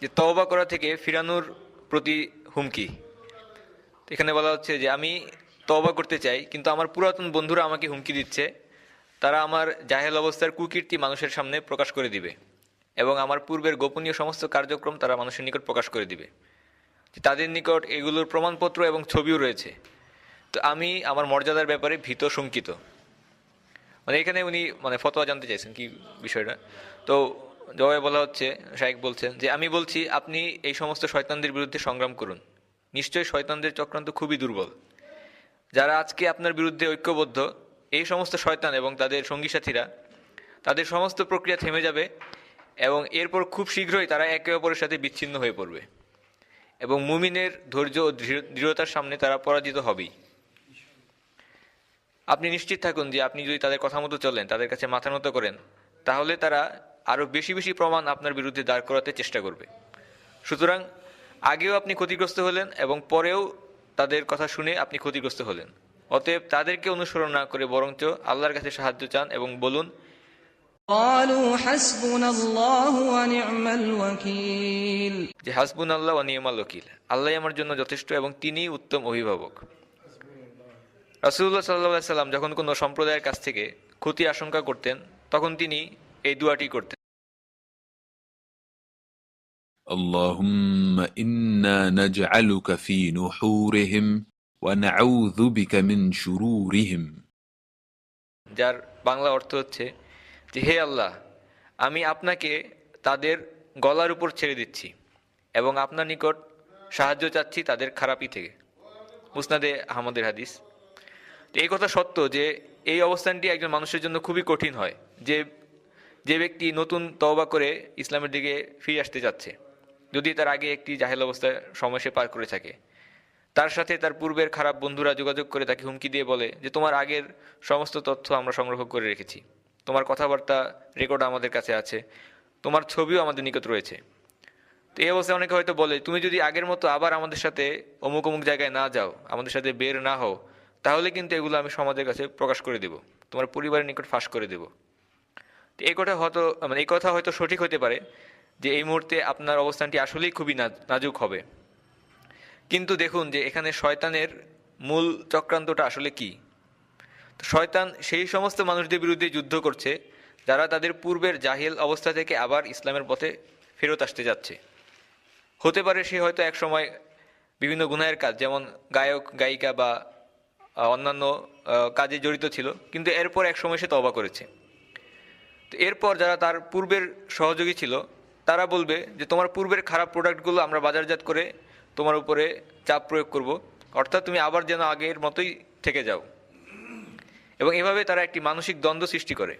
যে তওবা করা থেকে ফিরানোর প্রতি হুমকি। এখানে বলা হচ্ছে যে আমি তওবা করতে চাই, কিন্তু আমার পুরাতন বন্ধুরা আমাকে হুমকি দিচ্ছে। তারা আমার জাহেল অবস্থার কুকীর্তি মানুষের সামনে প্রকাশ করে দিবে এবং আমার পূর্বের গোপনীয় সমস্ত কার্যক্রম তারা মানুষের নিকট প্রকাশ করে দিবে। তাদের নিকট এগুলোর প্রমাণপত্র এবং ছবিও রয়েছে। তো আমি আমার মর্যাদার ব্যাপারে ভীত শঙ্কিত। মানে এখানে উনি মানে ফতোয়া জানতে চাইছেন কি বিষয়টা? তো জবাবে বলা হচ্ছে শাইক বলছেন যে, আমি বলছি, আপনি এই সমস্ত শয়তানদের বিরুদ্ধে সংগ্রাম করুন। নিশ্চয়ই শয়তানদের চক্রান্ত খুবই দুর্বল। যারা আজকে আপনার বিরুদ্ধে ঐক্যবদ্ধ, এই সমস্ত শয়তান এবং তাদের সঙ্গী সাথীরা, তাদের সমস্ত প্রক্রিয়া থেমে যাবে এবং এরপর খুব শীঘ্রই তারা একে অপরের সাথে বিচ্ছিন্ন হয়ে পড়বে এবং মুমিনের ধৈর্য ও দৃঢ়তার সামনে তারা পরাজিত হবেই। আপনি নিশ্চিত থাকুন যে, আপনি যদি তাদের কথা মতো চলেন, তাদের কাছে মাথা নত করেন, তাহলে তারা আরও বেশি বেশি প্রমাণ আপনার বিরুদ্ধে দাঁড় করাতে চেষ্টা করবে। সুতরাং আগেও আপনি ক্ষতিগ্রস্ত হলেন এবং পরেও তাদের কথা শুনে আপনি ক্ষতিগ্রস্ত হলেন। অতএব তাদেরকে অনুসরণ না করে বরঞ্চ আল্লাহর কাছে সাহায্য চান এবং বলুন যে হাসবুন আল্লাহ অনিয়মাল ওকিল আল্লাহ আমার জন্য যথেষ্ট এবং তিনি উত্তম অভিভাবক। রাসুল্লাহ সাল্লাহ সাল্লাম যখন কোনো সম্প্রদায়ের কাছ থেকে ক্ষতি আশঙ্কা করতেন তখন তিনি এই দুয়াটি করতেন اللهم انا نجعلك في نحورهم ونعوذ بك من شرورهم যার বাংলা অর্থ হচ্ছে যে হে আল্লাহ আমি আপনাকে তাদের গলার উপর ছেড়ে দিচ্ছি এবং আপনার নিকট সাহায্য চাচ্ছি তাদের খারাপি থেকে মুসনাদে আহমদের হাদিস তো এই কথা সত্য যে এই অবস্থানটি একজন মানুষের জন্য খুবই কঠিন হয় যে যে ব্যক্তি নতুন তওবা করে ইসলামের দিকে ফিরে আসতে যাচ্ছে যদি তার আগে একটি জাহেল অবস্থায় সময় সে পার করে থাকে, তার সাথে তার পূর্বের খারাপ বন্ধুরা যোগাযোগ করে তাকে হুমকি দিয়ে বলে যে, তোমার আগের সমস্ত তথ্য আমরা সংগ্রহ করে রেখেছি। তোমার কথাবার্তা রেকর্ড আমাদের কাছে আছে। তোমার ছবিও আমাদের নিকট রয়েছে। তো এই অবস্থায় অনেকে হয়তো বলে, তুমি যদি আগের মতো আবার আমাদের সাথে অমুক অমুক জায়গায় না যাও, আমাদের সাথে বের না হও, তাহলে কিন্তু এগুলো আমি সমাজের কাছে প্রকাশ করে দেব। তোমার পরিবারের নিকট ফাঁস করে দেব। এই কথা হয়তো মানে এই কথা হয়তো সঠিক হতে পারে যে এই মুহূর্তে আপনার অবস্থানটি আসলেই খুবই নাজ- নাজুক হবে। কিন্তু দেখুন যে এখানে শয়তানের মূল চক্রান্তটা আসলে কি। শয়তান সেই সমস্ত মানুষদের বিরুদ্ধে যুদ্ধ করছে, যারা তাদের পূর্বের জাহিল অবস্থা থেকে আবার ইসলামের পথে ফেরত আসতে যাচ্ছে। হতে পারে সে হয়তো এক সময় বিভিন্ন গুনাহের কাজ, যেমন গায়ক, গায়িকা বা অন্যান্য কাজে জড়িত ছিল, কিন্তু এরপর এক সময় সে তবা করেছে। এরপর যারা তার পূর্বের সহযোগী ছিল, তারা বলবে যে, তোমার পূর্বের খারাপ প্রোডাক্টগুলো আমরা বাজারজাত করে তোমার উপরে চাপ প্রয়োগ করব। অর্থাৎ তুমি আবার যেন আগের মতোই থেকে যাও। এবং এভাবে তারা একটি মানসিক দ্বন্দ্ব সৃষ্টি করে।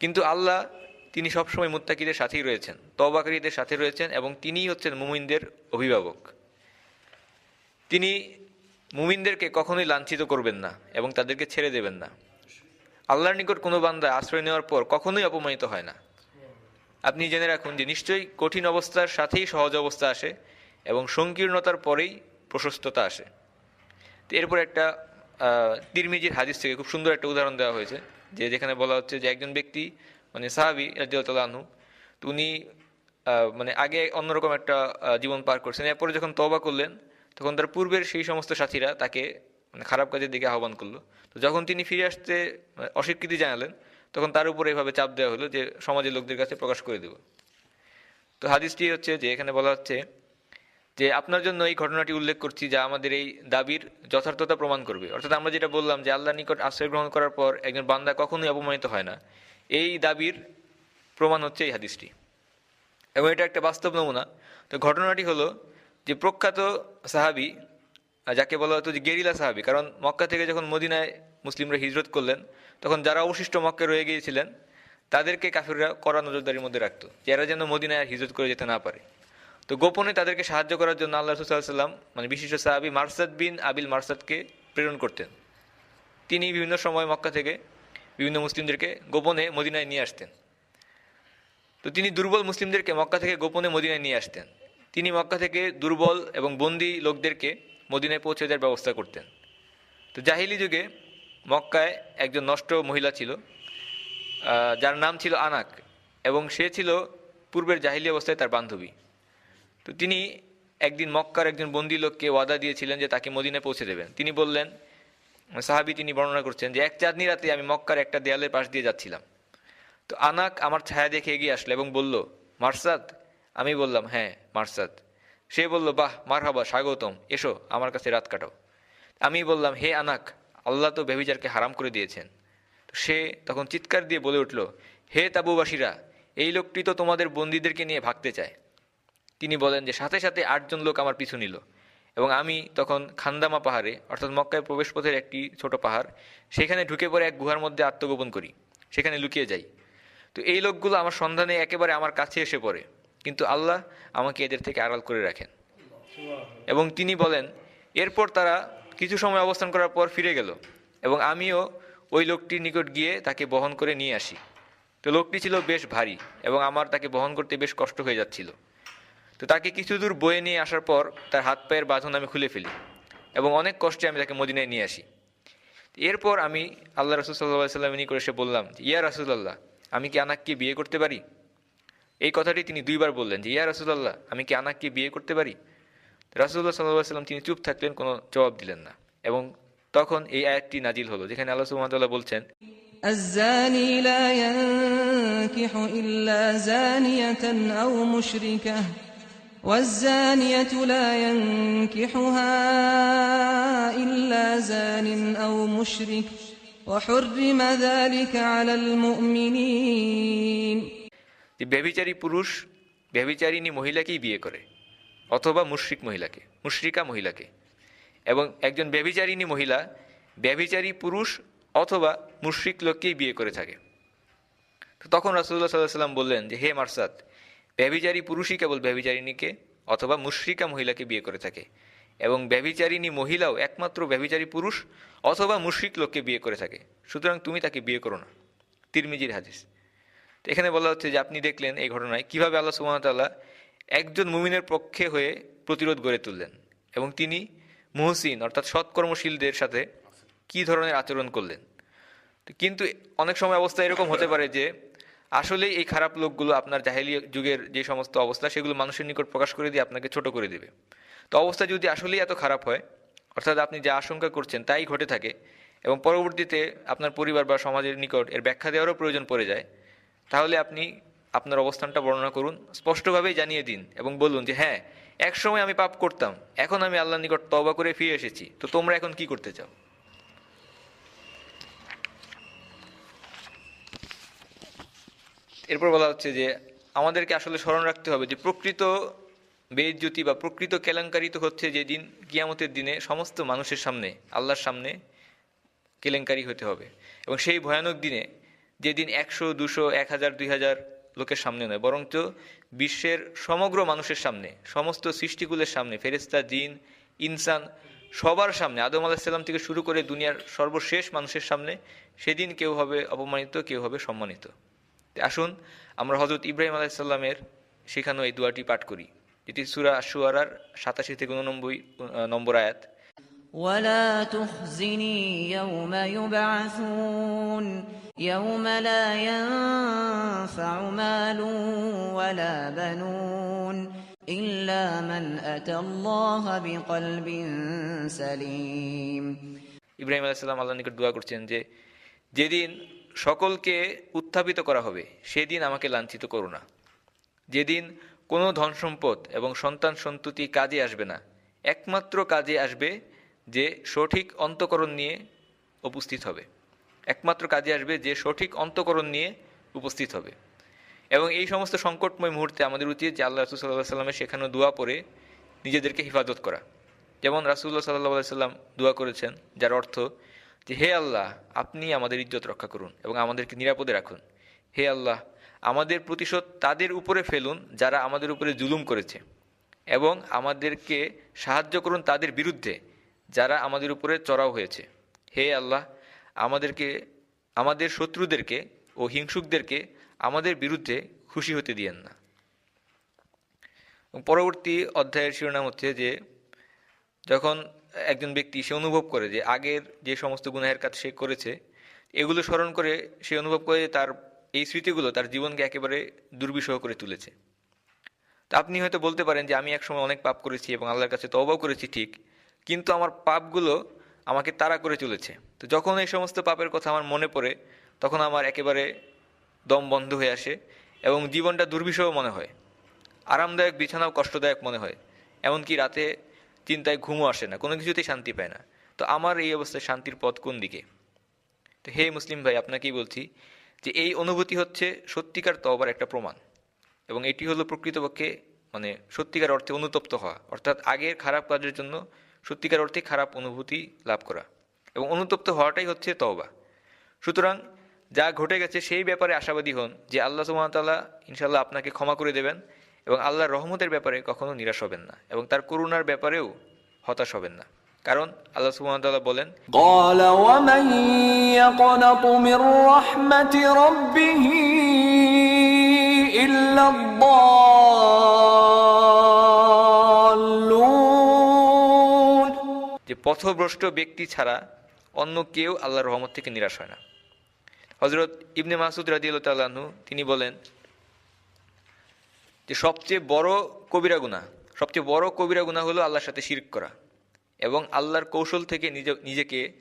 কিন্তু আল্লাহ তিনি সবসময় মুত্তাকিদের সাথেই রয়েছেন তবাকারীদের সাথে রয়েছেন এবং তিনিই হচ্ছেন মুমিনদের অভিভাবক। তিনি মুমিনদেরকে কখনোই লাঞ্ছিত করবেন না এবং তাদেরকে ছেড়ে দেবেন না। আল্লাহর নিকট কোনো বান্দা আশ্রয় নেওয়ার পর কখনোই অপমানিত হয় না। আপনি জেনে রাখুন যে নিশ্চয়ই কঠিন অবস্থার সাথেই সহজ অবস্থা আসে এবং সংকীর্ণতার পরেই প্রশস্ততা আসে। এরপর একটা তিরমিজির হাদিস থেকে খুব সুন্দর একটা উদাহরণ দেওয়া হয়েছে, যে যেখানে বলা হচ্ছে যে একজন ব্যক্তি মানে সাহাবি রাজিউল্লাহ আনহু, তো উনি মানে আগে অন্যরকম একটা জীবন পার করছেন। এরপরে যখন তবা করলেন, তখন তার পূর্বের সেই সমস্ত সাথীরা তাকে মানে খারাপ কাজের দিকে আহ্বান করল। তো যখন তিনি ফিরে আসতে মানে অস্বীকৃতি জানালেন, তখন তার উপরে এভাবে চাপ দেওয়া হলো যে সমাজের লোকদের কাছে প্রকাশ করে দেব। তো হাদিসটি হচ্ছে যে, এখানে বলা হচ্ছে যে, আপনার জন্য এই ঘটনাটি উল্লেখ করছি যা আমাদের এই দাবির যথার্থতা প্রমাণ করবে। অর্থাৎ আমরা যেটা বললাম যে আল্লাহ নিকট আশ্রয় গ্রহণ করার পর একজন বান্দা কখনোই অপমানিত হয় না। এই দাবির প্রমাণ হচ্ছে এই হাদিসটি। এবং এটা একটা বাস্তব নমুনা। তো ঘটনাটি হলো যে, প্রখ্যাত সাহাবি যাকে বলা হতো যে গেরিলা সাহাবি। কারণ মক্কা থেকে যখন মদিনায় মুসলিমরা হিজরত করলেন, তখন যারা অবশিষ্ট মক্কে রয়ে গিয়েছিলেন, তাদেরকে কাফিররা কড়া নজরদারির মধ্যে রাখতো যে এরা যেন মদিনায় আর হিজরত করে যেতে না পারে। তো গোপনে তাদেরকে সাহায্য করার জন্য আল্লাহ সাল্লাম মানে বিশিষ্ট সাহাবি মারসাদ বিন আবিল মারসাদকে প্রেরণ করতেন। তিনি বিভিন্ন সময় মক্কা থেকে বিভিন্ন মুসলিমদেরকে গোপনে মদিনায় নিয়ে আসতেন। তো তিনি দুর্বল মুসলিমদেরকে মক্কা থেকে গোপনে মদিনায় নিয়ে আসতেন। তিনি মক্কা থেকে দুর্বল এবং বন্দী লোকদেরকে মদিনায় পৌঁছে দেওয়ার ব্যবস্থা করতেন। তো জাহিলি যুগে মক্কায় একজন নষ্ট মহিলা ছিল যার নাম ছিল আনাক এবং সে ছিল পূর্বের জাহিলি অবস্থায় তার বান্ধবী। তো তিনি একদিন মক্কার একজন বন্দী লোককে ওয়াদা দিয়েছিলেন যে তাকে মদিনায় পৌঁছে দেবেন। তিনি বললেন, সাহাবি তিনি বর্ণনা করছেন যে, এক চাঁদনি রাতে আমি মক্কার একটা দেয়ালের পাশ দিয়ে যাচ্ছিলাম। তো আনাক আমার ছায়া দেখে এগিয়ে আসলো এবং বলল, মারসাদ? আমি বললাম হ্যাঁ মারসাদ। সে বলল, বাহ, মারহাবা, স্বাগতম। এসো, আমার কাছে রাত কাটাও। আমি বললাম, হে আনাক, আল্লাহ তো ব্যভিচারকে হারাম করে দিয়েছেন। সে তখন চিৎকার দিয়ে বলে উঠল, হে তাবুবাসীরা, এই লোকটি তো তোমাদের বন্দীদেরকে নিয়ে ভাগতে চায়। তিনি বলেন যে, সাথে সাথে আটজন লোক আমার পিছু নিল এবং আমি তখন খান্দামা পাহাড়ে, অর্থাৎ মক্কায় প্রবেশপথের একটি ছোট পাহাড়, সেখানে ঢুকে পড়ে এক গুহার মধ্যে আত্মগোপন করি। সেখানে লুকিয়ে যাই। তো এই লোকগুলো আমার সন্ধানে একেবারে আমার কাছে এসে পড়ে। কিন্তু আল্লাহ আমাকে এদের থেকে আড়াল করে রাখেন। এবং তিনি বলেন এরপর তারা কিছু সময় অবস্থান করার পর ফিরে গেল এবং আমিও ওই লোকটির নিকট গিয়ে তাকে বহন করে নিয়ে আসি। তো লোকটি ছিল বেশ ভারী এবং আমার তাকে বহন করতে বেশ কষ্ট হয়ে যাচ্ছিল। তো তাকে কিছু দূর বয়ে নিয়ে আসার পর তার হাত পায়ের বাঁধন আমি খুলে ফেলি এবং অনেক কষ্টে আমি তাকে মদিনায় নিয়ে আসি। এরপর আমি আল্লাহ রসুল সাল্লাহ সাল্লাম নিকট এসে বললাম ইয়া রাসুলাল্লাহ আমি কি আনাককে বিয়ে করতে পারি? এই কথাটি তিনি দুইবার বললেন যে ইয়া রাসুলাল্লাহ আমি কি আনাককে বিয়ে করতে পারি রাসুল্লাহ সাল্লাহ সাল্লাম তিনি চুপ থাকলেন কোনো জবাব দিলেন না এবং তখন এই আয়াতটি নাজিল হলো যেখানে আল্লাহ সুবহানাহু বলছেন الزاني لا ينكح إلا زانية أو مشركة والزانية لا ينكحها إلا زان أو مشرك وحرم ذلك على المؤمنين যে ব্যভিচারী পুরুষ, ব্যভিচারিণী মহিলাকেই বিয়ে করে, অথবা মুশরিক মহিলাকে, মুশরিকা মহিলাকে। এবং একজন ব্যভিচারিণী মহিলা, ব্যভিচারী পুরুষ অথবা মুশরিক লোককেই বিয়ে করে থাকে। তো তখন রাসুল্লাহ সাল্লাহ সাল্লাম বললেন যে, হে মারসাদ, ব্যভিচারী পুরুষই কেবল ব্যভিচারিণীকে অথবা মুশরিকা মহিলাকে বিয়ে করে থাকে, এবং ব্যভিচারিণী মহিলাও একমাত্র ব্যভিচারী পুরুষ অথবা মুশরিক লোককে বিয়ে করে থাকে। সুতরাং তুমি তাকে বিয়ে করো না। তিরমিজির হাদিস। এখানে বলা হচ্ছে যে আপনি দেখলেন এই ঘটনায় কীভাবে আল্লাহ সুবাহতাল্লাহ একজন মুমিনের পক্ষে হয়ে প্রতিরোধ গড়ে তুললেন এবং তিনি মুহসিন, অর্থাৎ সৎকর্মশীলদের সাথে কি ধরনের আচরণ করলেন। কিন্তু অনেক সময় অবস্থা এরকম হতে পারে যে আসলে এই খারাপ লোকগুলো আপনার জাহেলি যুগের যে সমস্ত অবস্থা, সেগুলো মানুষের নিকট প্রকাশ করে দিয়ে আপনাকে ছোট করে দেবে। তো অবস্থা যদি আসলেই এত খারাপ হয়, অর্থাৎ আপনি যা আশঙ্কা করছেন তাই ঘটে থাকে এবং পরবর্তীতে আপনার পরিবার বা সমাজের নিকট এর ব্যাখ্যা দেওয়ারও প্রয়োজন পড়ে যায় তাহলে আপনি আপনার অবস্থানটা বর্ণনা করুন, স্পষ্টভাবেই জানিয়ে দিন এবং বলুন যে হ্যাঁ এক সময় আমি পাপ করতাম, এখন আমি আল্লাহর নিকট তবা করে ফিরে এসেছি, তো তোমরা এখন কি করতে চাও? এরপর বলা হচ্ছে যে, আমাদেরকে আসলে স্মরণ রাখতে হবে যে, প্রকৃত বেজ্যোতি বা প্রকৃত কেলেঙ্কারি তো হচ্ছে যেদিন কিয়ামতের দিনে সমস্ত মানুষের সামনে, আল্লাহর সামনে কেলেঙ্কারি হতে হবে এবং সেই ভয়ানক দিনে যেদিন একশো, দুশো, এক হাজার, দুই হাজার লোকের সামনে নয়, বরঞ্চ বিশ্বের সমগ্র মানুষের সামনে, সমস্ত সৃষ্টিকুলের সামনে ফেরেস্তা জিন, ইনসান, সবার সামনে, আদম আলাহিসাল্লাম থেকে শুরু করে দুনিয়ার সর্বশেষ মানুষের সামনে, সেদিন কেউ হবে অপমানিত, কেউ হবে সম্মানিত। আসুন, আমরা হজরত ইব্রাহিম আলাইসাল্লামের শেখানো এই দোয়াটি পাঠ করি, যেটি সুরা সুয়ারার সাতাশি থেকে উননব্বই নম্বর আয়াত। ولا تخزني يوم يبعثون يوم لا ينفع مال ولا بنون إلا من أتى الله بقلب سليم ইব্রাহিম আলাইসাল্লাম আল্লাহ নিকট দোয়া করছেন যে যেদিন সকলকে উত্থাপিত করা হবে সেদিন আমাকে লাঞ্ছিত করো না যেদিন কোনো ধন সম্পদ এবং সন্তান সন্ততি কাজে আসবে না একমাত্র কাজে আসবে যে সঠিক অন্তকরণ নিয়ে উপস্থিত হবে। একমাত্র কাজে আসবে যে সঠিক অন্তকরণ নিয়ে উপস্থিত হবে। এবং এই সমস্ত সংকটময় মুহূর্তে আমাদের উচিত যে আল্লাহ রসুল সাল্লাহ সাল্লামের শেখানো দোয়া পরে নিজেদেরকে হেফাজত করা। যেমন রাসুল্লাহ সাল্লাহ সাল্লাম দোয়া করেছেন, যার অর্থ যে, হে আল্লাহ, আপনি আমাদের ইজ্জত রক্ষা করুন এবং আমাদেরকে নিরাপদে রাখুন। হে আল্লাহ, আমাদের প্রতিশোধ তাদের উপরে ফেলুন যারা আমাদের উপরে জুলুম করেছে এবং আমাদেরকে সাহায্য করুন তাদের বিরুদ্ধে। যারা আমাদের উপরে চড়াও হয়েছে। হে আল্লাহ, আমাদেরকে, আমাদের শত্রুদেরকে ও হিংসুকদেরকে আমাদের বিরুদ্ধে খুশি হতে দিয়েন না। পরবর্তী অধ্যায়ের শিরোনাম হচ্ছে যে, যখন একজন ব্যক্তি সে অনুভব করে যে আগের যে সমস্ত গুনাহের কাজ সে করেছে, এগুলো স্মরণ করে সে অনুভব করে তার এই স্মৃতিগুলো তার জীবনকে একেবারে দুর্বিষহ করে তুলেছে। তা আপনি হয়তো বলতে পারেন যে, আমি একসময় অনেক পাপ করেছি এবং আল্লাহর কাছে তওবাও করেছি ঠিক কিন্তু আমার পাপগুলো আমাকে তাড়া করে চলেছে। তো যখন এই সমস্ত পাপের কথা আমার মনে পড়ে, তখন আমার একেবারে দম বন্ধ হয়ে আসে এবং জীবনটা দুর্বিষহ মনে হয়। আরামদায়ক, বিছানাও কষ্টদায়ক মনে হয়। এমনকি রাতে চিন্তায় ঘুমও আসে না, কোনো কিছুতেই শান্তি পায় না। তো আমার এই অবস্থায় শান্তির পথ কোন দিকে? তো হে মুসলিম ভাই, আপনাকেই বলছি যে এই অনুভূতি হচ্ছে সত্যিকার তওবার একটা প্রমাণ। এবং এটি হলো প্রকৃতপক্ষে মানে সত্যিকার অর্থে অনুতপ্ত হওয়া। অর্থাৎ আগের খারাপ কাজের জন্য সত্যিকার অর্থে খারাপ অনুভূতি লাভ করা এবং অনুতপ্ত হওয়াটাই হচ্ছে তওবা। সুতরাং যা ঘটে গেছে সেই ব্যাপারে আশাবাদী হন যে আল্লাহ সুমতাল্লাহ ইনশাল্লাহ আপনাকে ক্ষমা করে দেবেন এবং আল্লাহর রহমতের ব্যাপারে কখনো নিরাশ হবেন না এবং তার করুণার ব্যাপারেও হতাশ হবেন না। কারণ আল্লাহ সুমতাল্লাহ বলেন ইল্লা পথভ্রষ্ট ব্যক্তি ছাড়া অন্য কেউ আল্লাহর রহমত থেকে নিরাশ হয় না। হজরত ইবনে মাসুদ রাজিউল্লাহ তিনি বলেন যে সবচেয়ে বড় কবিরা গুনাহ, সবচেয়ে বড় কবিরা গুনাহ হলো আল্লাহর সাথে শিরক করা এবং আল্লাহর কৌশল থেকে নিজ, নিজেকে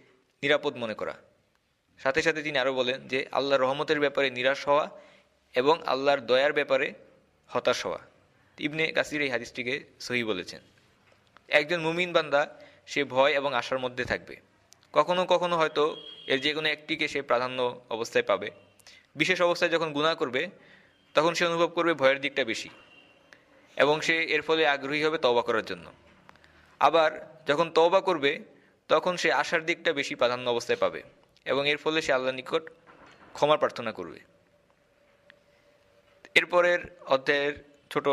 নিরাপদ মনে করা। সাথে সাথে তিনি আরও বলেন যে আল্লাহর রহমতের ব্যাপারে নিরাশ হওয়া এবং আল্লাহর দয়ার ব্যাপারে হতাশ হওয়া। ইবনে কাসির এই হাদিসটিকে সহি বলেছেন। একজন মুমিন বান্দা সে ভয় এবং আশার মধ্যে থাকবে। কখনো কখনো হয়তো এর যে কোনো একটিকে সে প্রাধান্য অবস্থায় পাবে। বিশেষ অবস্থায় যখন গুনাহ করবে, তখন সে অনুভব করবে ভয়ের দিকটা বেশি এবং সে এর ফলে আগ্রহী হবে তওবা করার জন্য। আবার যখন তওবা করবে, তখন সে আশার দিকটা বেশি প্রাধান্য অবস্থায় পাবে এবং এর ফলে সে আল্লাহ নিকট ক্ষমা প্রার্থনা করবে। এরপরের অধ্যায়ের ছোট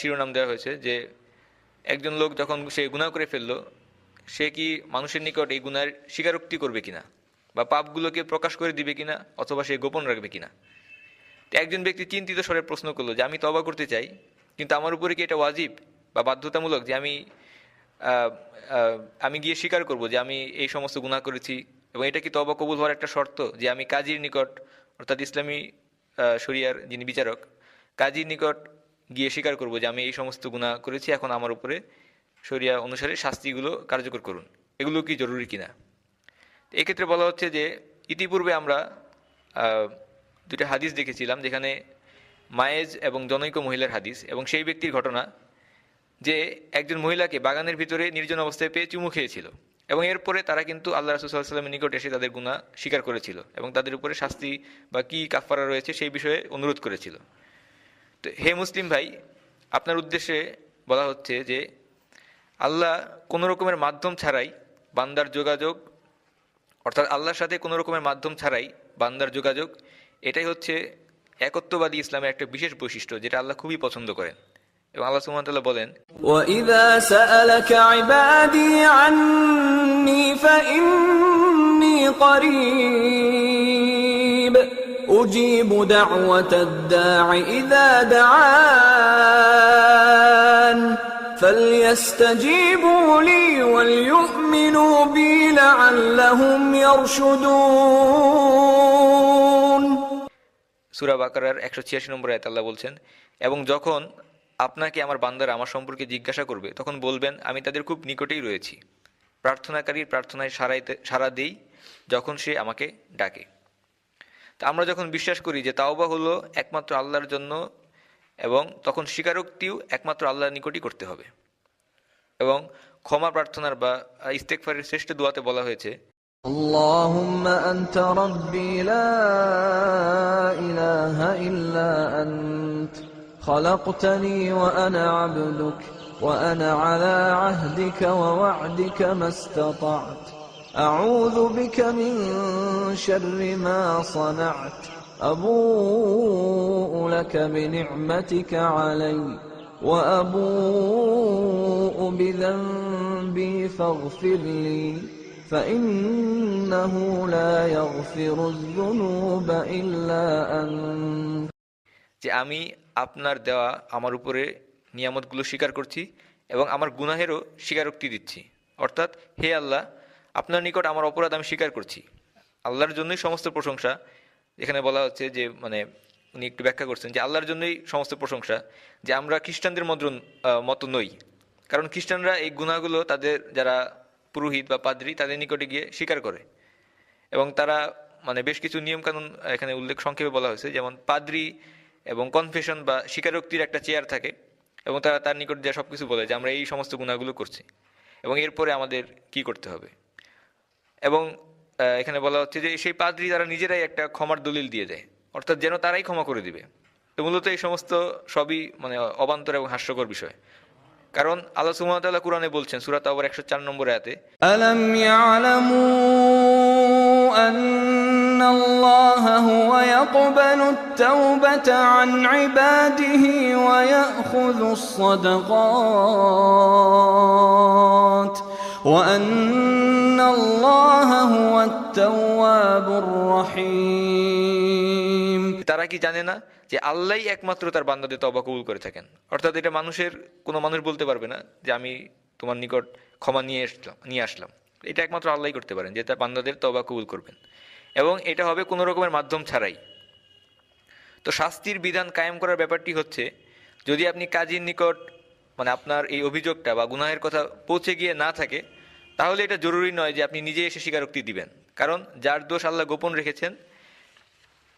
শিরোনাম দেওয়া হয়েছে যে, একজন লোক যখন সে গুনাহ করে ফেলল সে কি মানুষের নিকট এই গুনার স্বীকারোক্তি করবে কিনা? বা পাপগুলোকে প্রকাশ করে দিবে কিনা? অথবা সে গোপন রাখবে কিনা? একজন ব্যক্তি চিন্তিত স্বরে প্রশ্ন করল যে, আমি তবা করতে চাই, কিন্তু আমার উপরে কি এটা ওয়াজিব বা বাধ্যতামূলক যে আমি আমি গিয়ে স্বীকার করব যে আমি এই সমস্ত গুনাহ করেছি? এবং এটা কি তবা কবুল হওয়ার একটা শর্ত যে আমি কাজীর নিকট, অর্থাৎ ইসলামী শরিয়ার যিনি বিচারক, কাজীর নিকট গিয়ে স্বীকার করব যে আমি এই সমস্ত গুনাহ করেছি, এখন আমার উপরে শরিয়া অনুসারে শাস্তিগুলো কার্যকর করুন। এগুলো কি জরুরি কিনা? এক্ষেত্রে বলা হচ্ছে যে, ইতিপূর্বে আমরা দুটো হাদিস দেখেছিলাম যেখানে মায়েজ এবং জনৈক মহিলার হাদিস এবং সেই ব্যক্তির ঘটনা যে একজন মহিলাকে বাগানের ভিতরে নির্জন অবস্থায় পেয়ে চুমু খেয়েছিল এবং এরপরে তারা কিন্তু আল্লাহ রাসুসাল্লামের নিকট এসে তাদের গুণা স্বীকার করেছিল এবং তাদের উপরে শাস্তি বা কী কাফারা রয়েছে সেই বিষয়ে অনুরোধ করেছিল। তো হে মুসলিম ভাই, আপনার উদ্দেশ্যে বলা হচ্ছে যে আল্লাহ কোনো রকমের মাধ্যম ছাড়াই বান্দার যোগাযোগ অর্থাৎ আল্লাহর সাথে কোনো রকমের মাধ্যম ছাড়াই বান্দার যোগাযোগ এটাই হচ্ছে একত্ববাদী ইসলামের একটা বিশেষ বৈশিষ্ট্য যেটা আল্লাহ খুবই পছন্দ করেন এবং আল্লাহ সুমতাল্লাহ বলেন وإذا سألك عبادي عني فإني قريب أجيب دعوة الداع إذا دعان فليستجيبوا لي وليؤمنوا بي لعلهم يرشدون সুরা বাকারার একশো ছিয়াশি নম্বর আয়াত আল্লাহ বলছেন এবং যখন আপনাকে আমার বান্দারা আমার সম্পর্কে জিজ্ঞাসা করবে তখন বলবেন আমি তাদের খুব নিকটেই রয়েছি প্রার্থনাকারীর প্রার্থনায় সারাইতে সারা দেই যখন সে আমাকে ডাকে তা আমরা যখন বিশ্বাস করি যে তাওবা হলো একমাত্র আল্লাহর জন্য এবং তখন স্বীকারোক্তিও একমাত্র আল্লাহর নিকটই করতে হবে এবং ক্ষমা প্রার্থনার বা ইস্তেকফারের শ্রেষ্ঠ দোয়াতে বলা হয়েছে اللهم أنت ربي لا إله إلا أنت خلقتني وأنا عبدك وأنا على عهدك ووعدك ما استطعت أعوذ بك من شر ما صنعت أبوء لك بنعمتك علي وأبوء بذنبي فاغفر لي فإنه لا يغفر الذنوب إلا أنت যে আমি আপনার দেওয়া আমার উপরে নিয়ামতগুলো স্বীকার করছি এবং আমার গুনাহেরও স্বীকারোক্তি দিচ্ছি অর্থাৎ হে আল্লাহ আপনার নিকট আমার অপরাধ আমি স্বীকার করছি আল্লাহর জন্যই সমস্ত প্রশংসা এখানে বলা হচ্ছে যে মানে উনি একটু ব্যাখ্যা করছেন যে, আল্লাহর জন্যই সমস্ত প্রশংসা যে, আমরা খ্রিস্টানদের মতো মতো নই। কারণ খ্রিস্টানরা এই গুণাগুলো তাদের যারা পুরোহিত বা পাদ্রী, তাদের নিকটে গিয়ে স্বীকার করে। এবং তারা মানে বেশ কিছু নিয়মকানুন এখানে উল্লেখ, সংক্ষেপে বলা হয়েছে। যেমন পাদ্রি এবং কনফেশন বা স্বীকারোক্তির একটা চেয়ার থাকে এবং তারা তার নিকট যা সব কিছু বলে যে, আমরা এই সমস্ত গুণাগুলো করছি এবং এরপরে আমাদের কি করতে হবে? এবং এখানে বলা হচ্ছে যে সেই পাদ্রী তারা নিজেরাই একটা ক্ষমার দলিল দিয়ে দেয় অর্থাৎ যেন তারাই ক্ষমা করে দিবে তো মূলত এই সমস্ত সবই মানে অবান্তর এবং হাস্যকর বিষয় কারণ আল্লাহ সুমতাল্লাহ কোরআনে বলছেন সুরাত আবার একশো চার নম্বর আয়াতে ألم يعلموا أن الله هو يقبل التوبة عن عباده ويأخذ الصدقات وأن তারা কি জানে না যে আল্লাহ একমাত্র তার বান্দাদের তবা কবুল করে থাকেন? অর্থাৎ এটা মানুষের, কোনো মানুষ বলতে পারবে না যে আমি তোমার নিকট ক্ষমা নিয়ে এসলাম, নিয়ে আসলাম। এটা একমাত্র আল্লাহ করতে পারেন যে তার বান্দাদের তবা কবুল করবেন। এবং এটা হবে কোনো রকমের মাধ্যম ছাড়াই। তো শাস্তির বিধান কায়েম করার ব্যাপারটি হচ্ছে, যদি আপনি কাজীর নিকট মানে আপনার এই অভিযোগটা বা গুনাহের কথা পৌঁছে গিয়ে না থাকে তাহলে এটা জরুরি নয় যে আপনি নিজে এসে স্বীকারোক্তি দিবেন। কারণ যার দোষ আল্লাহ গোপন রেখেছেন,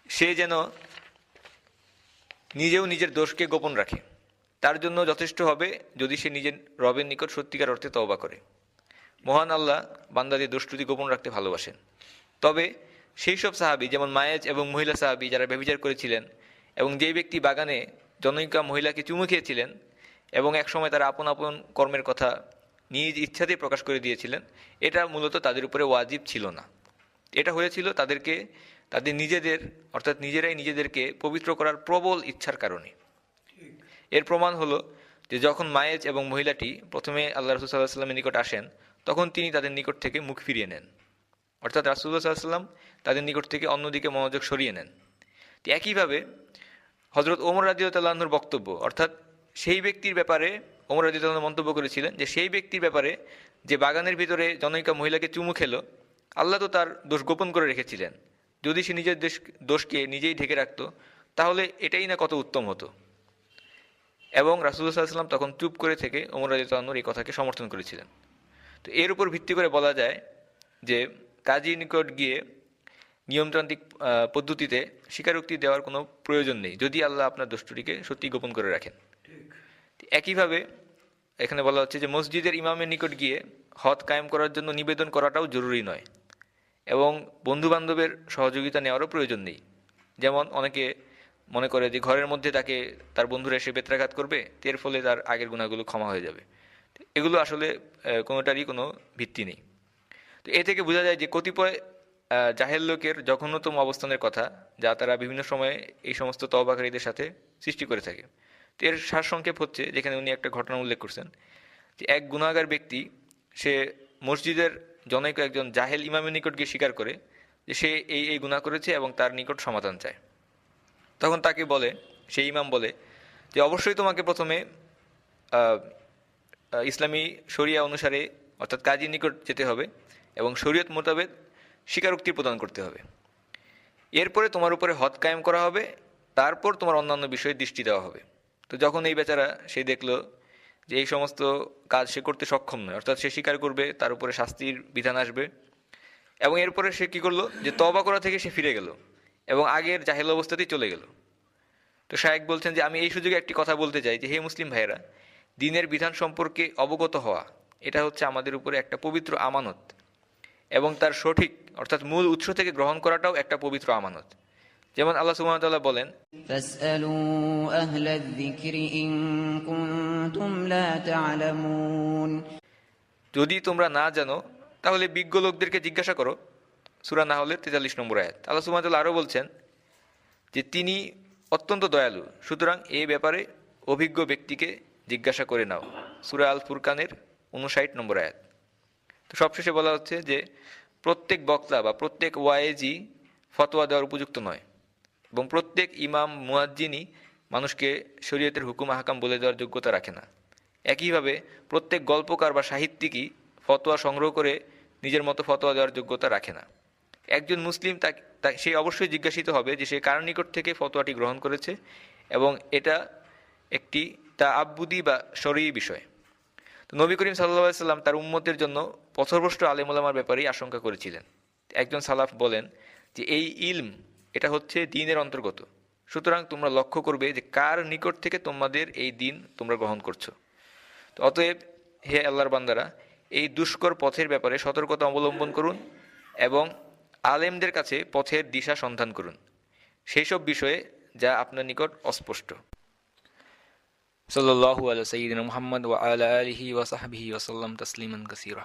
সে যেন নিজেও নিজের দোষকে গোপন রাখে। তার জন্য যথেষ্ট হবে যদি সে নিজের রবের নিকট সত্যিকার অর্থে তওবা করে। মহান আল্লাহ বান্দাদের দোষ ত্রুটি গোপন রাখতে ভালোবাসেন। তবে সেই সব সাহাবি, যেমন মায়েজ এবং মহিলা সাহাবি যারা ব্যভিচার করেছিলেন এবং যেই ব্যক্তি বাগানে জনৈকা মহিলাকে চুমু খেয়েছিলেন এবং একসময় তারা আপন আপন কর্মের কথা নিজ ইচ্ছাতেই প্রকাশ করে দিয়েছিলেন, এটা মূলত তাদের উপরে ওয়াজিব ছিল না। এটা হয়েছিল তাদেরকে, তাদের নিজেদের, অর্থাৎ নিজেরাই নিজেদেরকে পবিত্র করার প্রবল ইচ্ছার কারণে। এর প্রমাণ হলো যে যখন মায়েজ এবং মহিলাটি প্রথমে আল্লাহ রসুল সাল্লাহ সাল্লামের নিকট আসেন, তখন তিনি তাদের নিকট থেকে মুখ ফিরিয়ে নেন। অর্থাৎ রাসুল্লাহ সাল্লাহ সাল্লাম তাদের নিকট থেকে অন্যদিকে মনোযোগ সরিয়ে নেন। একইভাবে হজরত ওমর রাজিউতাল্লাহর বক্তব্য, অর্থাৎ সেই ব্যক্তির ব্যাপারে ওমর রাজিউতাল্লাহ মন্তব্য করেছিলেন যে সেই ব্যক্তির ব্যাপারে যে বাগানের ভিতরে জনৈকা মহিলাকে চুমু খেলো, আল্লাহ তো তার দোষ গোপন করে রেখেছিলেন। যদি সে নিজের দেশ, দোষকে নিজেই ঢেকে রাখতো, তাহলে এটাই না কত উত্তম হতো। এবং রাসুল্লাহ সাল্লাম তখন চুপ করে থেকে ওমর রাজিউতাল্লাহর এই কথাকে সমর্থন করেছিলেন। তো এর উপর ভিত্তি করে বলা যায় যে কাজী নিকট গিয়ে নিয়মতান্ত্রিক পদ্ধতিতে স্বীকারোক্তি দেওয়ার কোনো প্রয়োজন নেই, যদি আল্লাহ আপনার দোষটিকে সত্যি গোপন করে রাখেন। একইভাবে এখানে বলা হচ্ছে যে মসজিদের ইমামের নিকট গিয়ে হদ কায়েম করার জন্য নিবেদন করাটাও জরুরি নয় এবং বন্ধুবান্ধবের সহযোগিতা নেওয়ারও প্রয়োজন নেই। যেমন অনেকে মনে করে যে ঘরের মধ্যে তাকে, তার বন্ধুরা এসে বেত্রাঘাত করবে এর ফলে তার আগের গুণাগুলো ক্ষমা হয়ে যাবে। এগুলো আসলে কোনোটারই কোনো ভিত্তি নেই। তো এ থেকে বোঝা যায় যে কতিপয় জাহেল লোকের জঘন্যতম অবস্থানের কথা যা তারা বিভিন্ন সময়ে এই সমস্ত তহবাকারীদের সাথে সৃষ্টি করে থাকে। এর সারসংক্ষেপ হচ্ছে যেখানে উনি একটা ঘটনা উল্লেখ করছেন যে এক গুণাগার ব্যক্তি, সে মসজিদের জনৈক একজন জাহেল ইমামের নিকট গিয়ে স্বীকার করে যে সে এই এই গুণা করেছে এবং তার নিকট সমাধান চায়। তখন তাকে বলে সেই ইমাম বলে যে অবশ্যই তোমাকে প্রথমে ইসলামী শরিয়া অনুসারে অর্থাৎ কাজীর নিকট যেতে হবে এবং শরীয়ত মোতাবেক স্বীকারোক্তি প্রদান করতে হবে। এরপরে তোমার উপরে হদ কায়েম করা হবে, তারপর তোমার অন্যান্য বিষয়ে দৃষ্টি দেওয়া হবে। তো যখন এই বেচারা, সে দেখল যে এই সমস্ত কাজ সে করতে সক্ষম নয়, অর্থাৎ সে স্বীকার করবে, তার উপরে শাস্তির বিধান আসবে। এবং এরপরে সে কী করল যে তবা করা থেকে সে ফিরে গেল এবং আগের জাহেল অবস্থাতেই চলে গেল। তো শায়েক বলছেন যে, আমি এই সুযোগে একটি কথা বলতে চাই যে, হে মুসলিম ভাইয়েরা, দিনের বিধান সম্পর্কে অবগত হওয়া, এটা হচ্ছে আমাদের উপরে একটা পবিত্র আমানত এবং তার সঠিক, অর্থাৎ মূল উৎস থেকে গ্রহণ করাটাও একটা পবিত্র আমানত। যেমন আল্লাহ সুবহানাহু বলেন যদি তোমরা না জানো তাহলে বিজ্ঞ লোকদেরকে জিজ্ঞাসা করো সূরা নাহলের 43 নম্বর আয়াত। আল্লাহ সুবহানাহু আরও আরও বলছেন যে তিনি অত্যন্ত দয়ালু সুতরাং এ ব্যাপারে অভিজ্ঞ ব্যক্তিকে জিজ্ঞাসা করে নাও। সুরা আল ফুরকানের 59 নম্বর আয়াত। তো সবশেষে বলা হচ্ছে যে প্রত্যেক বক্তা বা প্রত্যেক ওয়াইজি ফতোয়া দেওয়ার উপযুক্ত নয়। এবং প্রত্যেক ইমাম, মুয়াজ্জিনই মানুষকে শরীয়তের হুকুম হাকাম বলে দেওয়ার যোগ্যতা রাখে না। একইভাবে প্রত্যেক গল্পকার বা সাহিত্যিকই ফতোয়া সংগ্রহ করে নিজের মতো ফতোয়া দেওয়ার যোগ্যতা রাখে না। একজন মুসলিম তা- সে অবশ্যই জিজ্ঞাসিত হবে যে সে কার নিকট থেকে ফতোয়াটি গ্রহণ করেছে এবং এটা একটি তা আব্বুদি বা শরী বিষয়। তো নবী করিম সাল্লা সাল্লাম তার উম্মতের জন্য পথভ্রষ্ট আলেমুলামার ব্যাপারেই আশঙ্কা করেছিলেন। একজন সালাফ বলেন যে, এই ইলম এটা হচ্ছে দিনের অন্তর্গত। সুতরাং তোমরা লক্ষ্য করবে যে কার নিকট থেকে তোমাদের এই দিন তোমরা গ্রহণ করছ। তো অতএব, হে আল্লাহর বান্দারা, এই দুষ্কর পথের ব্যাপারে সতর্কতা অবলম্বন করুন এবং আলেমদের কাছে পথের দিশা সন্ধান করুন। সেই সব বিষয়ে যা আপনার নিকট অস্পষ্ট। সাল্লাল্লাহু আলা সাইয়্যিদিনা মুহাম্মদ ওয়া আলা আলিহি ওয়া সাহবিহি ওয়া সাল্লাম তাসলিমান কাসীরা।